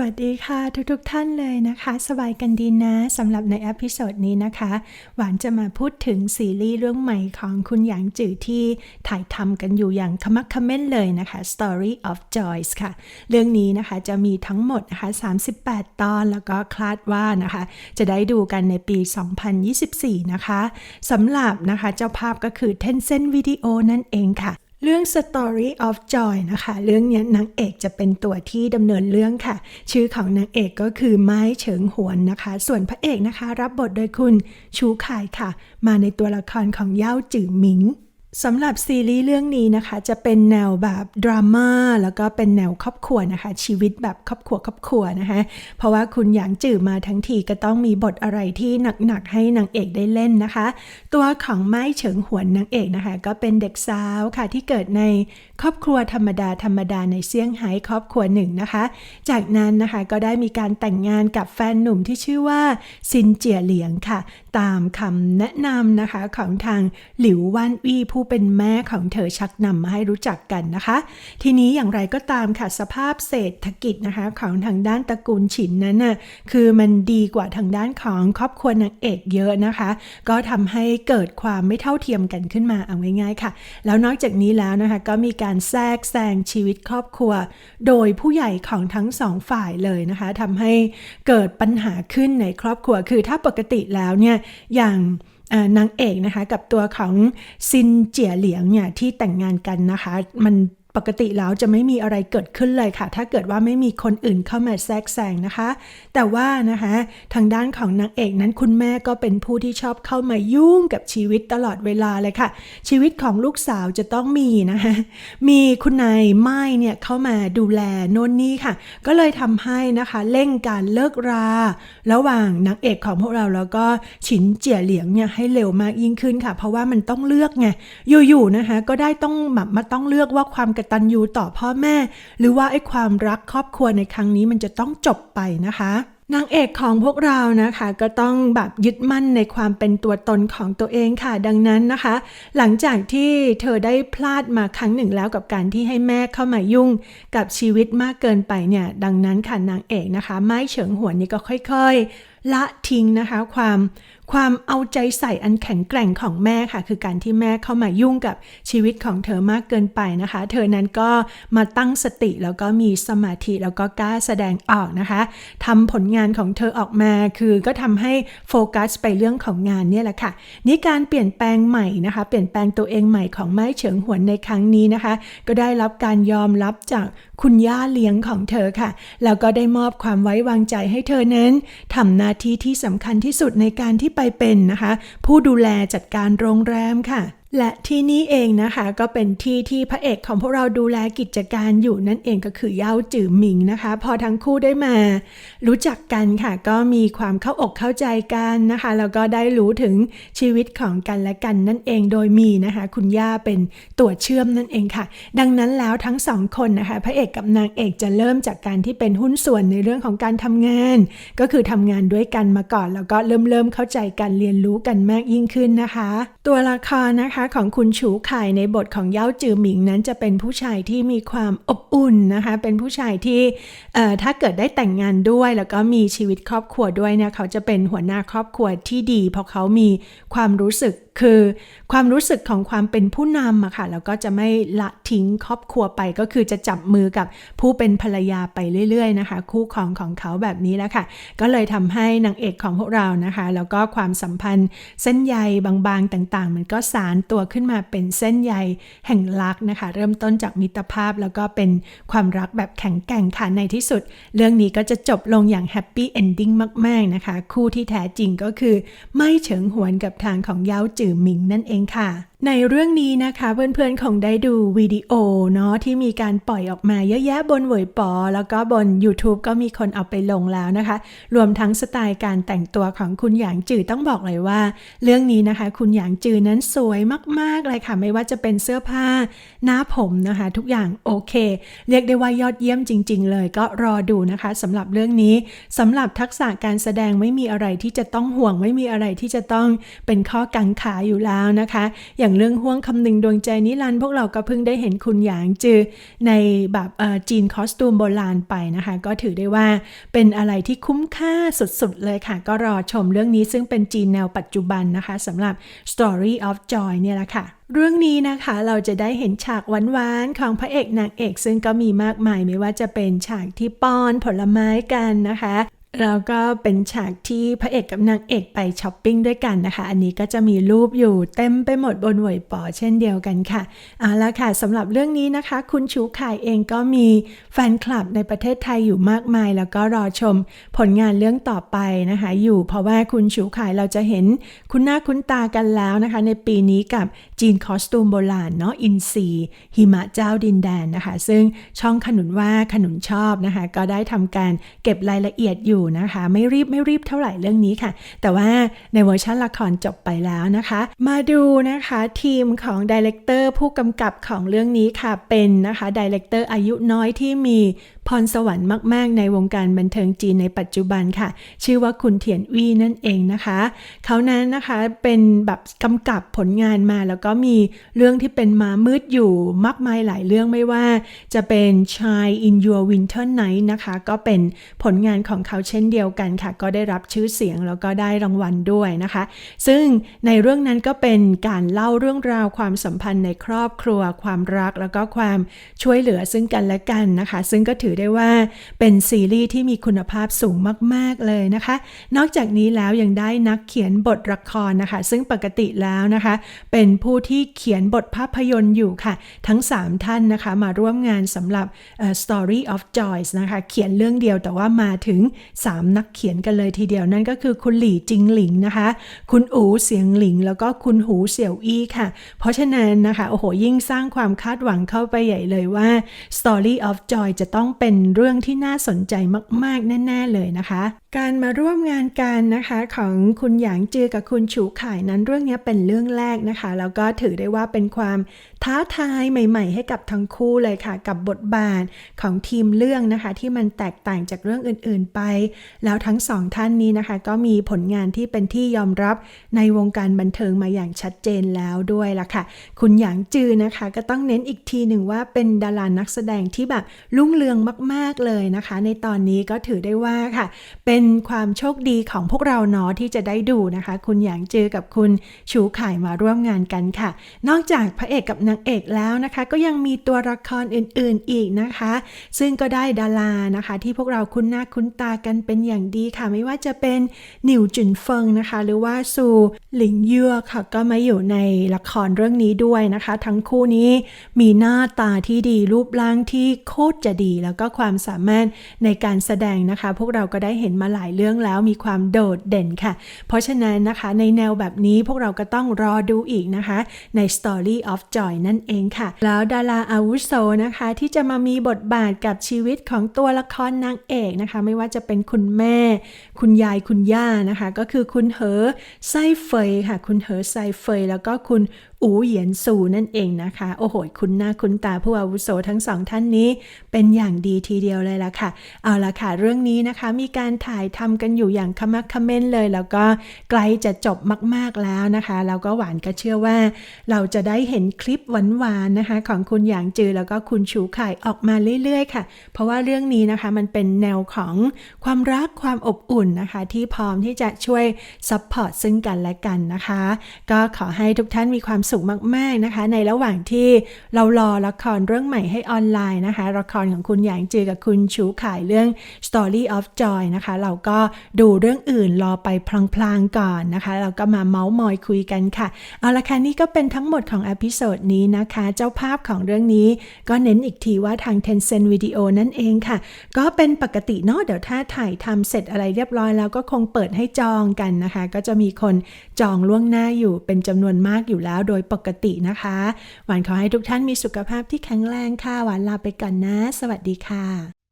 วัสดีค่ะทุกๆทท่านเลยนะคะ สบายกันดีนะสำหรับในอพิโซดนี้นะคะ หวานจะมาพูดถึงซีรีส์เรื่องใหม่ของคุณหยางจือที่ถ่ายทำกันอยู่อย่างขมักขม้นเลยนะคะ Story of Joyce ค่ะ เรื่องนี้นะคะจะมีทั้งหมดนะคะ38 ตอนแล้วก็คาดว่านะคะ จะได้ดูกันในปี 2024 นะคะสำหรับนะคะเจ้าภาพก็คือ Tencent Video นั่นเองค่ะ เรื่อง Story of Joy นะคะ เรื่องนี้นางเอกจะเป็นตัวที่ดำเนินเรื่องค่ะ ชื่อของนางเอกก็คือไม้เฉิงหวนนะคะ ส่วนพระเอกนะคะ รับบทโดยคุณชูขายค่ะ มาในตัวละครของเย่าจื่อหมิง สำหรับซีรีส์เรื่องนี้นะคะ จะเป็นแนวแบบดราม่าแล้วก็เป็นแนวครอบครัวนะคะ ชีวิตแบบครอบครัวครอบครัวนะคะ เพราะว่าคุณหยางจื่อมาทั้งทีก็ต้องมีบทอะไรที่หนักๆให้นางเอกได้เล่นนะคะ ตัวของไม้เฉิงหวนนางเอกนะคะ ก็เป็นเด็กสาวค่ะที่เกิดในครอบครัวธรรมดาธรรมดาในเซี่ยงไฮ้ครอบครัวหนึ่งนะคะ จากนั้นนะคะก็ได้มีการแต่งงานกับแฟนหนุ่มที่ชื่อว่าซินเจียเหลียงค่ะ ตามคำแนะนำนะคะของทางหลิวว่านอี้ผู้เป็นแม่ของเธอชักนำมาให้รู้จักกันนะคะ ทีนี้อย่างไรก็ตามค่ะสภาพเศรษฐกิจนะคะของทางด้านตระกูลฉินนั้นน่ะคือมันดีกว่าทางด้านของครอบครัวนางเอกเยอะนะคะ ก็ทำให้เกิดความไม่เท่าเทียมกันขึ้นมาเอาง่ายๆค่ะ แล้วนอกจากนี้แล้วนะคะก็มีการแทรกแซงชีวิตครอบครัว โดยผู้ใหญ่ของทั้งสองฝ่ายเลยนะคะทำให้เกิดปัญหาขึ้นในครอบครัวคือถ้าปกติแล้วเนี่ยอย่าง นางเอกนะคะกับตัวของซินเจียเหลียงเนี่ยที่แต่งงานกันนะคะ มัน ปกติแล้วจะไม่มีอะไรเกิดขึ้นเลยค่ะ ถ้าเกิดว่าไม่มีคนอื่นเข้ามาแทรกแซงนะคะ แต่ว่านะคะทางด้านของนางเอกนั้นคุณแม่ก็เป็นผู้ที่ชอบเข้ามายุ่งกับชีวิตตลอดเวลาเลยค่ะ ชีวิตของลูกสาวจะต้องมีนะคะมีคุณนายไม้เนี่ยเข้ามาดูแลโน่นนี่ค่ะ ก็เลยทำให้นะคะเร่งการเลิกรา ระหว่างนางเอกของพวกเราแล้วก็ฉินเจียเหลียงเนี่ยให้เร็วมากยิ่งขึ้นค่ะ เพราะว่ามันต้องเลือกไงอยู่ๆนะคะก็ได้ต้องแบบมาต้องเลือกว่าความกตัญญูต่อพ่อแม่ หรือว่าไอ้ความรักครอบครัวในครั้งนี้มันจะต้องจบไปนะคะนางเอกของพวกเรานะคะก็ต้องแบบยึดมั่นในความเป็นตัวตนของตัวเองค่ะ ดังนั้นนะคะ หลังจากที่เธอได้พลาดมาครั้งหนึ่งแล้วกับการที่ให้แม่เข้ามายุ่งกับชีวิตมากเกินไปเนี่ยดังนั้นค่ะนางเอกนะคะ ไม้เฉิงหวนนี่ก็ค่อยๆ ละทิ้งนะคะ ความความเอาใจใส่อันแข็งแกร่งของแม่ค่ะ คือการที่แม่เข้ามายุ่งกับชีวิตของเธอมากเกินไปนะคะ เธอนั้นก็มาตั้งสติแล้วก็มีสมาธิแล้วก็กล้าแสดงออกนะคะทำผลงานของเธอออกมาคือก็ทำให้โฟกัสไปเรื่องของงานเนี่ยแหละค่ะ นี่การเปลี่ยนแปลงใหม่นะคะ เปลี่ยนแปลงตัวเองใหม่ของไม้เฉิงหวนในครั้งนี้นะคะ ก็ได้รับการยอมรับจากคุณย่าเลี้ยงของเธอค่ะ แล้วก็ได้มอบความไว้วางใจให้เธอนั้นทำหน้าที่ที่สำคัญที่สุดในการที่ไปเป็นนะคะ ผู้ดูแลจัดการโรงแรมค่ะ และที่นี่เองนะคะก็เป็นที่ที่พระเอกของพวกเราดูแลกิจการอยู่นั่นเองก็คือเย่าจือหมิงนะคะ พอทั้งคู่ได้มา รู้จักกันค่ะ ก็มีความเข้าอกเข้าใจกันนะคะแล้วก็ได้รู้ถึงชีวิตของกันและกันนั่นเองโดยมีนะคะ คุณย่าเป็นตัวเชื่อมนั่นเองค่ะ ดังนั้นแล้วทั้งสองคนนะคะพระเอกกับนางเอกจะเริ่มจากการที่เป็นหุ้นส่วนในเรื่องของการทำงาน ก็คือทำงานด้วยกันมาก่อน แล้วก็เริ่มเริ่มเข้าใจกันเรียนรู้กันมากยิ่งขึ้นนะคะ ตัวละครนะคะของคุณฉูไข่ในบทของเย้าจือหมิงนั้นจะเป็นผู้ชายที่มีความอบอุ่นนะคะ เป็นผู้ชายที่ถ้าเกิดได้แต่งงานด้วย แล้วก็มีชีวิตครอบครัวด้วยเนี่ยเขาจะเป็นหัวหน้าครอบครัวที่ดี เพราะเขามีความรู้สึก คือความรู้สึกของความเป็นผู้นำอะค่ะแล้วก็จะไม่ละทิ้งครอบครัวไป ก็คือจะจับมือกับผู้เป็นภรรยาไปเรื่อยๆนะคะ คู่ครองของเขาแบบนี้แล้วค่ะ ก็เลยทำให้นางเอกของพวกเรานะคะ แล้วก็ความสัมพันธ์เส้นใยบางๆต่างๆ มันก็สารตัวขึ้นมาเป็นเส้นใยแห่งรักนะคะ เริ่มต้นจากมิตรภาพแล้วก็เป็นความรักแบบแข็งแกร่งค่ะในที่สุด เรื่องนี้ก็จะจบลงอย่างแฮปปี้เอนดิ้งมาก ๆนะคะ คู่ที่แท้จริงก็คือ ไม่เฉิงหวนกับทางของเย้าจือหมิงนั่นเองค่ะ ในเรื่องนี้นะคะเพื่อนๆคงได้ดูวิดีโอเนาะที่มีการปล่อยออกมาเยอะแยะบนเวยปอ แล้วก็บน YouTube ก็มีคนเอาไปลงแล้วนะคะ รวมทั้งสไตล์การแต่งตัวของคุณหยางจือต้องบอกเลยว่า เรื่องนี้นะคะ คุณหยางจือนั้นสวยมากๆเลยค่ะ ไม่ว่าจะเป็นเสื้อผ้าหน้าผมนะคะ ทุกอย่างโอเค เรียกได้ว่ายอดเยี่ยมจริง ๆ เลยก็รอดูนะคะสำหรับเรื่องนี้สำหรับทักษะการแสดงไม่มีอะไรที่จะต้องห่วงไม่มีอะไรที่จะต้องเป็นข้อกังขาอยู่แล้วนะคะ อย่างอย่างเรื่องห่วงคำหนึ่งดวงใจนิรันด์พวกเราก็เพิ่งได้เห็นคุณหยางจือในแบบจีนคอสตูมโบราณไปนะคะ ก็ถือได้ว่าเป็นอะไรที่คุ้มค่าสุดๆเลยค่ะ ก็รอชมเรื่องนี้ซึ่งเป็นจีนแนวปัจจุบันนะคะสำหรับ Story of Joy เนี่ยแหละค่ะเรื่องนี้นะคะเราจะได้เห็นฉากหวานๆของพระเอกนางเอก ซึ่งก็มีมากมายไม่ว่าจะเป็นฉากที่ป้อนผลไม้กันนะคะ แล้วก็เป็นฉากที่พระเอกกับนางเอกไปช้อปปิ้งด้วยกันนะคะ อันนี้ก็จะมีรูปอยู่เต็มไปหมดบนหวยปอเช่นเดียวกันค่ะ เอาละค่ะสำหรับเรื่องนี้นะคะ คุณชูข่ายเองก็มีแฟนคลับในประเทศไทยอยู่มากมาย แล้วก็รอชมผลงานเรื่องต่อไปนะคะ อยู่เพราะว่าคุณชูข่ายเราจะเห็นคุณหน้าคุ้นตากันแล้วนะคะ ในปีนี้กับจีนคอสตูมโบราณเนาะอินซีหิมะเจ้าดินแดนนะคะ ซึ่งช่องขนุนว่าขนุนชอบนะคะ ก็ได้ทำการเก็บรายละเอียดอยู่นะคะ ไม่รีบไม่รีบเท่าไหร่เรื่องนี้ค่ะ แต่ว่าในเวอร์ชันละครจบไปแล้วนะคะ มาดูนะคะทีมของดีเลกเตอร์ผู้กำกับของเรื่องนี้ค่ะเป็นนะคะดีเลกเตอร์อายุน้อยที่มี พรสวรรค์มากๆ ในวงการบันเทิงจีนในปัจจุบันค่ะ ชื่อว่าคุณเทียนวี่นั่นเองนะคะ เขานั้นนะคะเป็นแบบกำกับผลงานมาแล้วก็มีเรื่องที่เป็นมามืดอยู่มากมายหลายเรื่องไม่ว่า จะเป็น Chai in Your Winter Night นะคะ ก็เป็นผลงานของเขาเช่นเดียวกันค่ะ ก็ได้รับชื่อเสียงแล้วก็ได้รางวัลด้วยนะคะ ซึ่งในเรื่องนั้นก็เป็นการเล่าเรื่องราวความสัมพันธ์ในครอบครัว ความรักแล้วก็ความช่วยเหลือซึ่งกันและกันนะคะ ซึ่งก็ถือได้ว่าเป็นซีรีส์ที่มีคุณภาพสูงมาก ๆ เลยนะคะ นอกจากนี้แล้วยังได้นักเขียนบทละครนะคะ ซึ่งปกติแล้วนะคะ เป็นผู้ที่เขียนบทภาพยนตร์อยู่ค่ะ ทั้ง 3 ท่านนะคะ มาร่วมงานสำหรับ Story of Joyce นะคะ เขียนเรื่องเดียวแต่ว่ามาถึง 3 นักเขียนกันเลยทีเดียวนั่นก็คือคุณหลี่จิงหลิงนะคะ คุณอูเสียงหลิง แล้วก็คุณหูเสี่ยวอี้ค่ะ เพราะฉะนั้นนะคะโอ้โหยิ่งสร้างความคาดหวังเข้าไปใหญ่เลยว่า Story of Joy จะต้องเป็นเรื่องที่น่าสนใจมาก ๆ แน่ ๆ เลยนะคะ การมาร่วมงานกันนะคะของคุณหยางจือกับคุณฉูข่ายนั้นเรื่องนี้เป็นเรื่องแรกนะคะ แล้วก็ถือได้ว่าเป็นความท้าทายใหม่ ๆ ให้กับทั้งคู่เลยค่ะ กับบทบาทของทีมเรื่องนะคะ ที่มันแตกต่างจากเรื่องอื่นๆไป แล้วทั้งสองท่านนี้นะคะ ก็มีผลงานที่เป็นที่ยอมรับในวงการบันเทิงมาอย่างชัดเจนแล้วด้วยล่ะค่ะ คุณหยางจือนะคะ ก็ต้องเน้นอีกทีหนึ่งว่าเป็นดารานักแสดงที่แบบรุ่งเรืองมาก ๆเลยนะคะ ในตอนนี้ก็ถือได้ว่าค่ะ เป็นความโชคดีของพวกเราเนาะที่จะได้ดูนะคะ คุณหยางจือกับคุณชูข่ายมาร่วมงานกันค่ะ นอกจากพระเอกกับนางเอกแล้วนะคะ ก็ยังมีตัวละครอื่นๆอีกนะคะ ซึ่งก็ได้ดารานะคะ ที่พวกเราคุ้นหน้าคุ้นตากันเป็นอย่างดีค่ะ ไม่ว่าจะเป็นหนิวจุนเฟิงนะคะ หรือว่าซูหลิงเย่อค่ะ ก็มาอยู่ในละครเรื่องนี้ด้วยนะคะ ทั้งคู่นี้มีหน้าตาที่ดีรูปร่างที่โคตรจะดี แล้วก็ความสามารถในการแสดงนะคะ พวกเราก็ได้เห็นมาหลายเรื่องแล้วมีความโดดเด่นค่ะ เพราะฉะนั้นนะคะในแนวแบบนี้พวกเราก็ต้องรอดูอีกนะคะ ใน Story of Joy นั่นเองค่ะ แล้วดาราอาวุโสนะคะ ที่จะมามีบทบาทกับชีวิตของตัวละครนางเอกนะคะ ไม่ว่าจะเป็นคุณแม่ คุณยายคุณย่านะคะ ก็คือคุณเหอไส้เฟยค่ะ คุณเหอไส้เฟยแล้วก็คุณอูเหยียนซูนั่นเองนะคะ โอ้โห คุณหน้าคุณตาผู้อาวุโสทั้งสองท่านนี้ เป็นอย่างดีทีเดียวเลยละค่ะ เอาละค่ะ เรื่องนี้นะคะ มีการถ่ายทำกันอยู่อย่างขมักขม้นเลย แล้วก็ใกล้จะจบมาก ๆแล้วนะคะแล้วก็หวานก็เชื่อว่า เราจะได้เห็นคลิปหวานๆนะคะ ของคุณหยางจือแล้วก็คุณชูไข่ออกมาเรื่อยๆ ค่ะ เพราะว่าเรื่องนี้นะคะมันเป็นแนวของความรักความอบอุ่นนะคะ ที่พร้อมที่จะช่วยซัพพอร์ตซึ่งกันและกันนะคะ ก็ขอให้ทุกท่านมีความสุขมาก ๆ นะคะ ในระหว่างที่เรารอละครเรื่องใหม่ให้ออนไลน์นะคะละครของคุณหยางจือกับคุณชูขายเรื่อง Story of Joy นะคะ เราก็ดูเรื่องอื่นรอไปพลางๆก่อนนะคะ เราก็มาเมาส์มอยคุยกันค่ะ เอาละค่ะนี่ก็เป็นทั้งหมดของอพิโซดนี้นะคะ เจ้าภาพของเรื่องนี้ ก็เน้นอีกทีว่าทาง Tencent Video นั่นเองค่ะ ก็เป็นปกติเนาะเดี๋ยวถ้าถ่ายทำเสร็จอะไรเรียบร้อยแล้วก็คงเปิดให้จองกันนะคะ ก็จะมีคนจองล่วงหน้าอยู่เป็นจำนวนมากอยู่แล้วโดดยปกตินะคะ หวานขอให้ทุกท่านมีสุขภาพที่แข็งแรงค่ะ หวานลาไปก่อนนะ สวัสดีค่ะ